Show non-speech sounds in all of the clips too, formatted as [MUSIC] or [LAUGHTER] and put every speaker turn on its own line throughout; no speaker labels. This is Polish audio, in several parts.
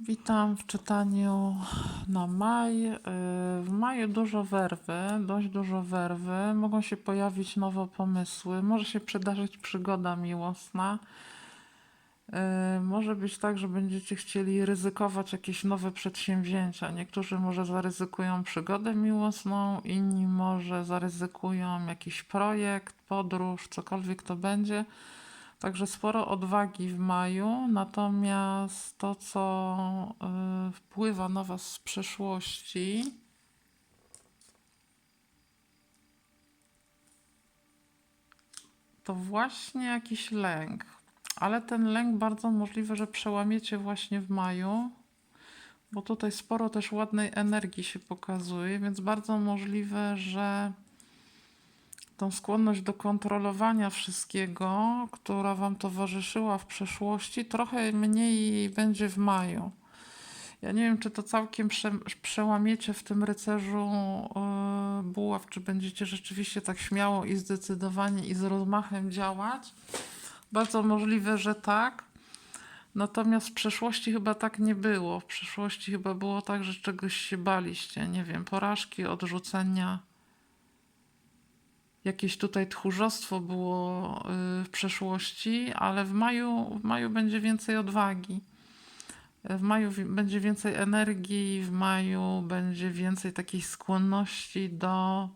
Witam w czytaniu na maj. Yy, W maju dużo werwy, dość dużo werwy. Mogą się pojawić nowe pomysły. Może się przydarzyć przygoda miłosna. Yy, Może być tak, że będziecie chcieli ryzykować jakieś nowe przedsięwzięcia. Niektórzy może zaryzykują przygodę miłosną, inni może zaryzykują jakiś projekt, podróż, cokolwiek to będzie. Także sporo odwagi w maju, natomiast to, co y, wpływa na Was z przeszłości, to właśnie jakiś lęk. Ale ten lęk bardzo możliwe, że przełamiecie właśnie w maju, bo tutaj sporo też ładnej energii się pokazuje, więc bardzo możliwe, że tą skłonność do kontrolowania wszystkiego, która Wam towarzyszyła w przeszłości, trochę mniej będzie w maju. Ja nie wiem, czy to całkiem prze, przełamiecie w tym rycerzu yy, buław, czy będziecie rzeczywiście tak śmiało i zdecydowanie i z rozmachem działać. Bardzo możliwe, że tak. Natomiast w przeszłości chyba tak nie było. W przeszłości chyba było tak, że czegoś się baliście. Nie wiem, porażki, odrzucenia jakieś tutaj tchórzostwo było y, w przeszłości, ale w maju, w maju będzie więcej odwagi. W maju będzie więcej energii, w maju będzie więcej takiej skłonności do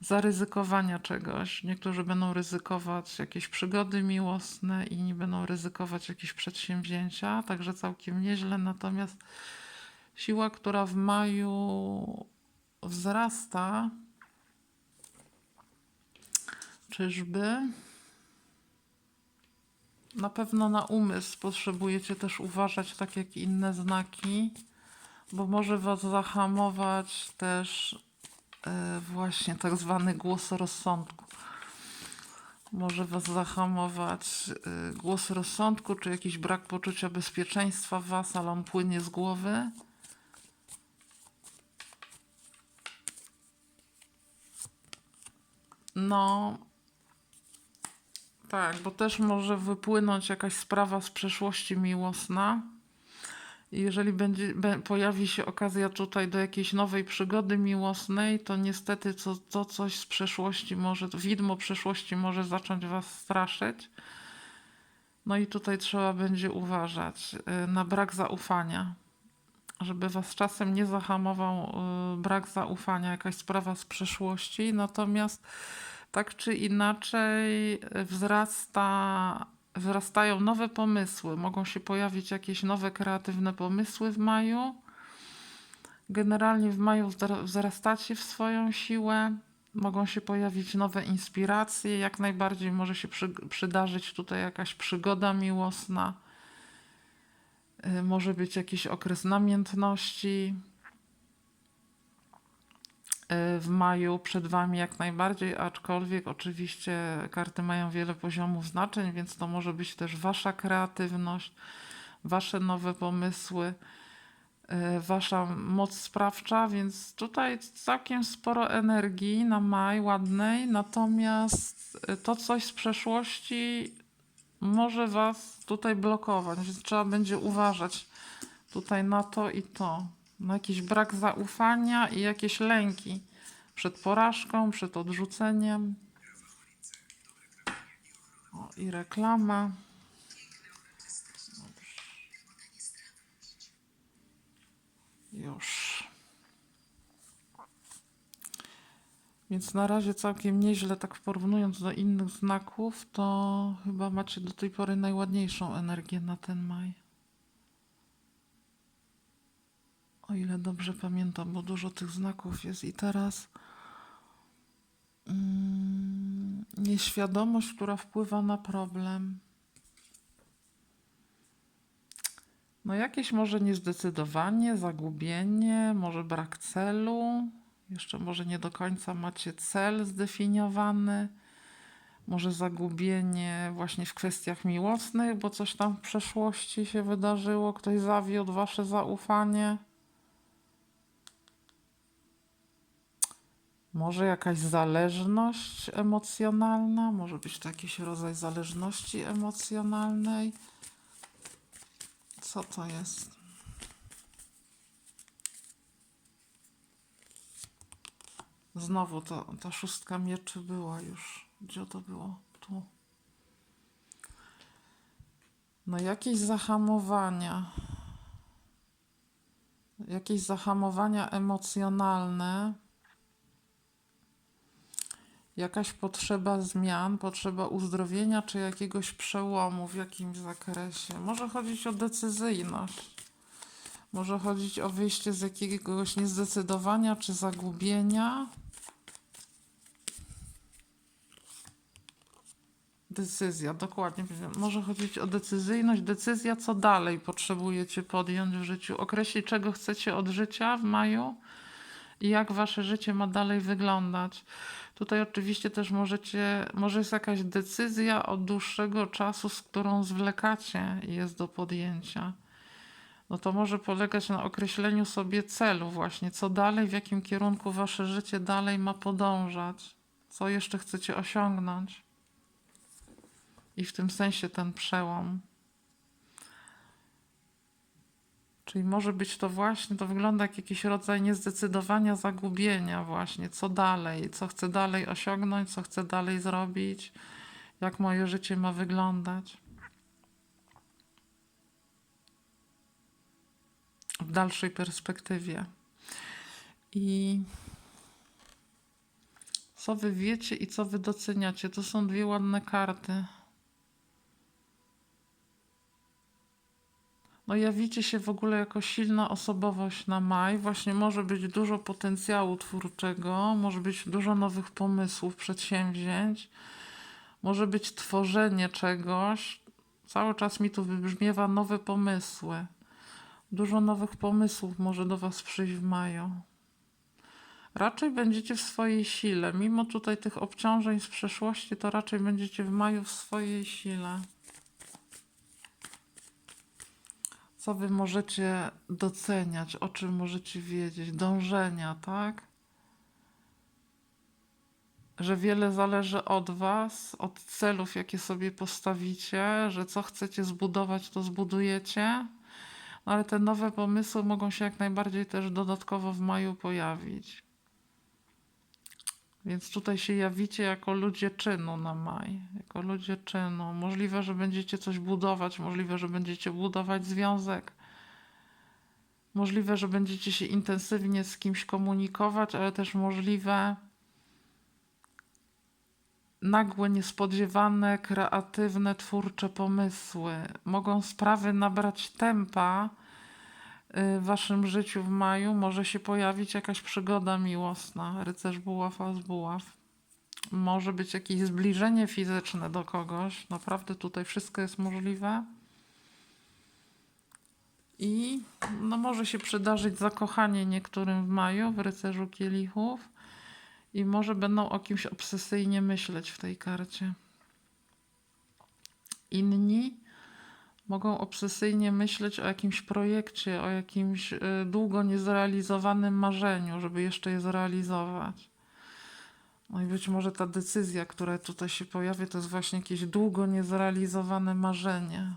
zaryzykowania czegoś. Niektórzy będą ryzykować jakieś przygody miłosne, inni będą ryzykować jakieś przedsięwzięcia, także całkiem nieźle. Natomiast siła, która w maju wzrasta, Czyżby? Na pewno na umysł potrzebujecie też uważać, tak jak inne znaki, bo może was zahamować też e, właśnie tak zwany głos rozsądku. Może was zahamować e, głos rozsądku, czy jakiś brak poczucia bezpieczeństwa w was, ale on płynie z głowy. No, tak, bo też może wypłynąć jakaś sprawa z przeszłości miłosna. I jeżeli będzie, be, pojawi się okazja tutaj do jakiejś nowej przygody miłosnej, to niestety to, to coś z przeszłości może, widmo przeszłości może zacząć Was straszyć. No i tutaj trzeba będzie uważać y, na brak zaufania, żeby Was czasem nie zahamował y, brak zaufania, jakaś sprawa z przeszłości. Natomiast tak czy inaczej y, wzrasta, wzrastają nowe pomysły, mogą się pojawić jakieś nowe kreatywne pomysły w maju. Generalnie w maju wzra- wzrastacie w swoją siłę, mogą się pojawić nowe inspiracje, jak najbardziej może się przy, przydarzyć tutaj jakaś przygoda miłosna, y, może być jakiś okres namiętności w maju przed Wami jak najbardziej, aczkolwiek oczywiście karty mają wiele poziomów znaczeń, więc to może być też Wasza kreatywność, Wasze nowe pomysły, y, Wasza moc sprawcza, więc tutaj całkiem sporo energii na maj ładnej, natomiast y, to coś z przeszłości może Was tutaj blokować, więc trzeba będzie uważać tutaj na to i to. Na jakiś brak zaufania i jakieś lęki przed porażką, przed odrzuceniem. O, i reklama. Już. Więc na razie całkiem nieźle, tak porównując do innych znaków, to chyba macie do tej pory najładniejszą energię na ten maj. O ile dobrze pamiętam, bo dużo tych znaków jest i teraz mm, nieświadomość, która wpływa na problem. No jakieś może niezdecydowanie, zagubienie, może brak celu, jeszcze może nie do końca macie cel zdefiniowany, może zagubienie właśnie w kwestiach miłosnych, bo coś tam w przeszłości się wydarzyło, ktoś zawiódł wasze zaufanie. Może jakaś zależność emocjonalna? Może być to jakiś rodzaj zależności emocjonalnej? Co to jest? Znowu to, ta szóstka mieczy była już. Gdzie to było? Tu. No jakieś zahamowania. Jakieś zahamowania emocjonalne. Jakaś potrzeba zmian, potrzeba uzdrowienia czy jakiegoś przełomu w jakimś zakresie. Może chodzić o decyzyjność. Może chodzić o wyjście z jakiegoś niezdecydowania czy zagubienia. Decyzja, dokładnie. Może chodzić o decyzyjność, decyzja, co dalej potrzebujecie podjąć w życiu. Określić, czego chcecie od życia w maju i jak wasze życie ma dalej wyglądać. Tutaj oczywiście też możecie, może jest jakaś decyzja od dłuższego czasu, z którą zwlekacie i jest do podjęcia. No to może polegać na określeniu sobie celu właśnie, co dalej, w jakim kierunku wasze życie dalej ma podążać, co jeszcze chcecie osiągnąć. I w tym sensie ten przełom. Czyli może być to właśnie, to wygląda jak jakiś rodzaj niezdecydowania, zagubienia, właśnie, co dalej, co chcę dalej osiągnąć, co chcę dalej zrobić, jak moje życie ma wyglądać. W dalszej perspektywie. I co wy wiecie i co wy doceniacie? To są dwie ładne karty. No jawicie się w ogóle jako silna osobowość na maj. Właśnie może być dużo potencjału twórczego, może być dużo nowych pomysłów, przedsięwzięć, może być tworzenie czegoś. Cały czas mi tu wybrzmiewa nowe pomysły. Dużo nowych pomysłów może do Was przyjść w maju. Raczej będziecie w swojej sile. Mimo tutaj tych obciążeń z przeszłości, to raczej będziecie w maju w swojej sile. Co wy możecie doceniać, o czym możecie wiedzieć, dążenia, tak? Że wiele zależy od was, od celów, jakie sobie postawicie, że co chcecie zbudować, to zbudujecie. No ale te nowe pomysły mogą się jak najbardziej też dodatkowo w maju pojawić. Więc tutaj się jawicie jako ludzie czynu na maj, jako ludzie czynu. Możliwe, że będziecie coś budować, możliwe, że będziecie budować związek. Możliwe, że będziecie się intensywnie z kimś komunikować, ale też możliwe nagłe, niespodziewane, kreatywne, twórcze pomysły. Mogą sprawy nabrać tempa w waszym życiu w maju może się pojawić jakaś przygoda miłosna, rycerz buław, as buław. Może być jakieś zbliżenie fizyczne do kogoś. Naprawdę tutaj wszystko jest możliwe. I no, może się przydarzyć zakochanie niektórym w maju w rycerzu kielichów. I może będą o kimś obsesyjnie myśleć w tej karcie. Inni mogą obsesyjnie myśleć o jakimś projekcie, o jakimś y, długo niezrealizowanym marzeniu, żeby jeszcze je zrealizować. No i być może ta decyzja, która tutaj się pojawia, to jest właśnie jakieś długo niezrealizowane marzenie,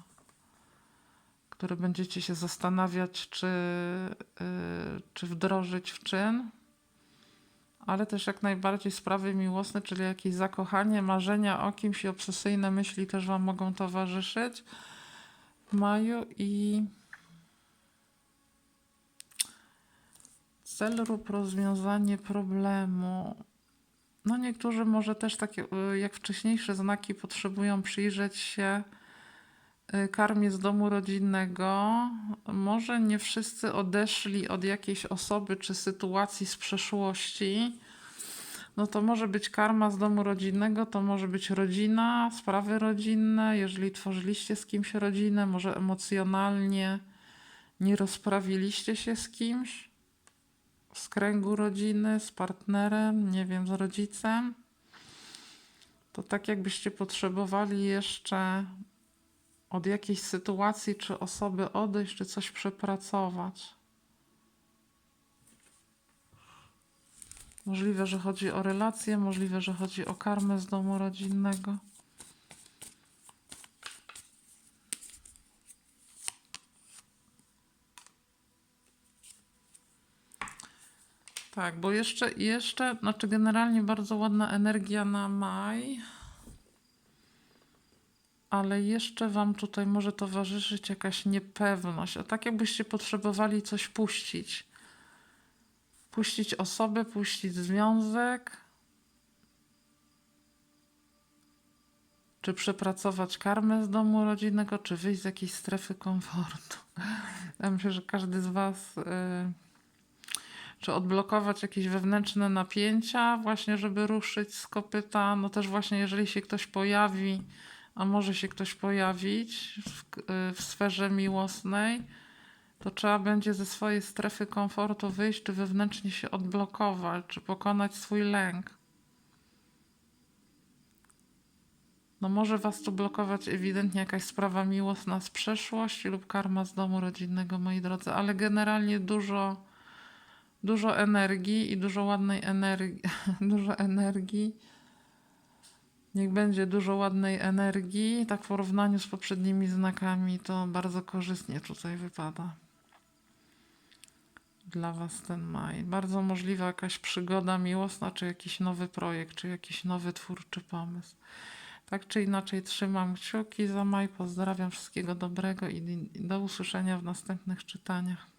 które będziecie się zastanawiać, czy, y, czy wdrożyć w czyn, ale też jak najbardziej sprawy miłosne, czyli jakieś zakochanie, marzenia o kimś i obsesyjne myśli też Wam mogą towarzyszyć maju i cel lub rozwiązanie problemu. No niektórzy może też takie y, jak wcześniejsze znaki potrzebują przyjrzeć się y, karmie z domu rodzinnego. Może nie wszyscy odeszli od jakiejś osoby czy sytuacji z przeszłości. No to może być karma z domu rodzinnego, to może być rodzina, sprawy rodzinne, jeżeli tworzyliście z kimś rodzinę, może emocjonalnie nie rozprawiliście się z kimś z kręgu rodziny, z partnerem, nie wiem, z rodzicem. To tak jakbyście potrzebowali jeszcze od jakiejś sytuacji czy osoby odejść, czy coś przepracować. Możliwe, że chodzi o relacje, możliwe, że chodzi o karmę z domu rodzinnego. Tak, bo jeszcze, jeszcze, znaczy generalnie bardzo ładna energia na maj, ale jeszcze Wam tutaj może towarzyszyć jakaś niepewność, a tak jakbyście potrzebowali coś puścić. Puścić osobę, puścić związek, czy przepracować karmę z domu rodzinnego, czy wyjść z jakiejś strefy komfortu. [LAUGHS] Ja myślę, że każdy z Was... y, czy odblokować jakieś wewnętrzne napięcia, właśnie żeby ruszyć z kopyta. No też właśnie, jeżeli się ktoś pojawi, a może się ktoś pojawić w, y, w sferze miłosnej, to trzeba będzie ze swojej strefy komfortu wyjść, czy wewnętrznie się odblokować, czy pokonać swój lęk. No może was tu blokować ewidentnie jakaś sprawa miłosna z przeszłości lub karma z domu rodzinnego, moi drodzy, ale generalnie dużo dużo energii i dużo ładnej energii. [LAUGHS] dużo energii. Niech będzie dużo ładnej energii. Tak w porównaniu z poprzednimi znakami to bardzo korzystnie tutaj wypada. Dla Was ten maj. Bardzo możliwa jakaś przygoda miłosna, czy jakiś nowy projekt, czy jakiś nowy twórczy pomysł. Tak czy inaczej trzymam kciuki za maj. Pozdrawiam wszystkiego dobrego i do usłyszenia w następnych czytaniach.